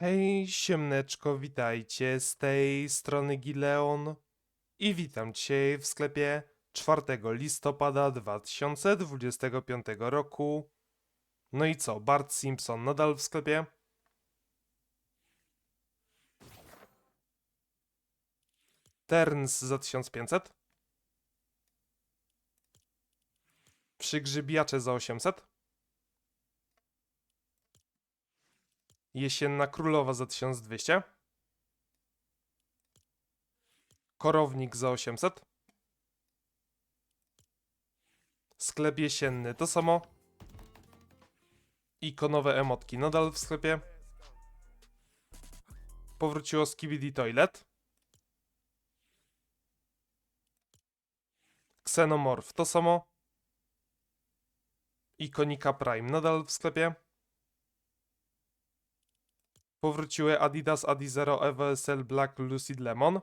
Hej, siemneczko, witajcie, z tej strony Gileon i witam dzisiaj w sklepie 4 listopada 2025 roku. No i co, Bart Simpson nadal w sklepie? Terns za 1500? Przygrzybiacze za 800? Jesienna Królowa za 1200. Korownik za 800. Sklep jesienny to samo. Ikonowe emotki nadal w sklepie. Powróciło Skibidi Toilet. Xenomorph to samo. Ikonika Prime nadal w sklepie. Powróciły Adidas Adizero EVSL Black Lucid Lemon.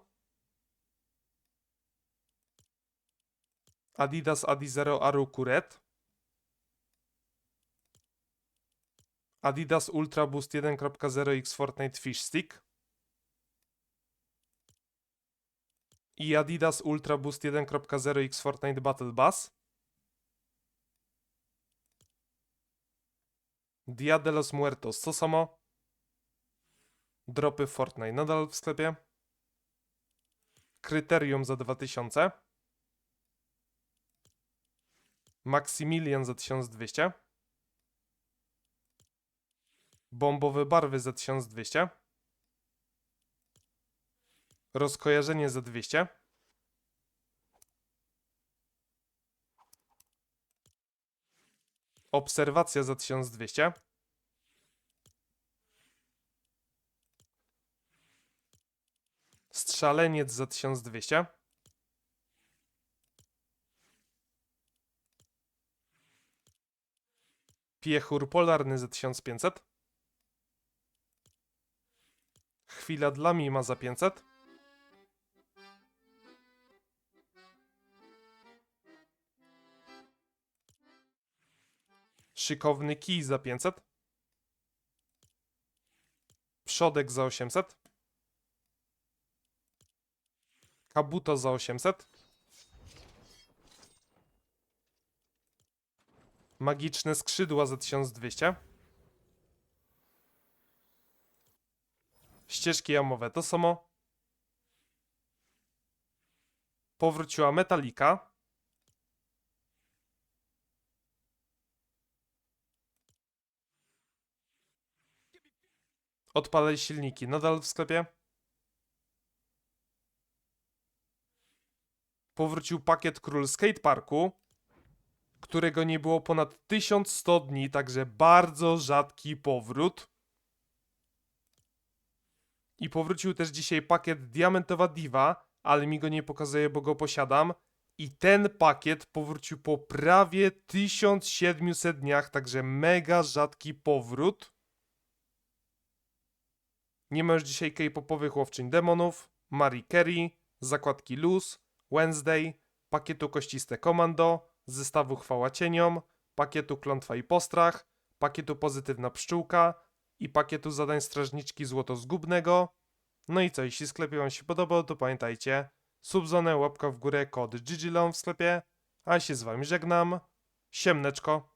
Adidas Adizero Aruku Red. Adidas Ultra Boost 1.0 X Fortnite Fish Stick. I Adidas Ultra Boost 1.0 X Fortnite Battle Bass. Dia de los Muertos to samo. Dropy Fortnite nadal w sklepie. Kryterium za 2000. Maximilian za 1200. Bombowe barwy za 1200. Rozkojarzenie za 200. Obserwacja za 1200. Strzaleniec za 1200. Piechur polarny za 1500. Chwila dla Mima za 500. Szykowny kij za 500. Przodek za 800. Kabuto za 800. Magiczne skrzydła za 1200. Ścieżki jamowe to samo. Powróciła Metalika. Odpalaj silniki nadal w sklepie. Powrócił pakiet Król Skateparku, którego nie było ponad 1100 dni, także bardzo rzadki powrót. I powrócił też dzisiaj pakiet Diamentowa Diva, ale mi go nie pokazuje, bo go posiadam. I ten pakiet powrócił po prawie 1700 dniach, także mega rzadki powrót. Nie ma już dzisiaj K-popowych łowczyń demonów, Marie Carey, zakładki Luz, Wednesday, pakietu Kościste Komando, zestawu Chwała Cieniom, pakietu Klątwa i Postrach, pakietu Pozytywna Pszczółka i pakietu zadań Strażniczki Złoto Zgubnego. No i co, jeśli sklepie Wam się podobał, to pamiętajcie, subzonę, łapka w górę, kod GGLON w sklepie, a ja się z Wami żegnam. Siemneczko.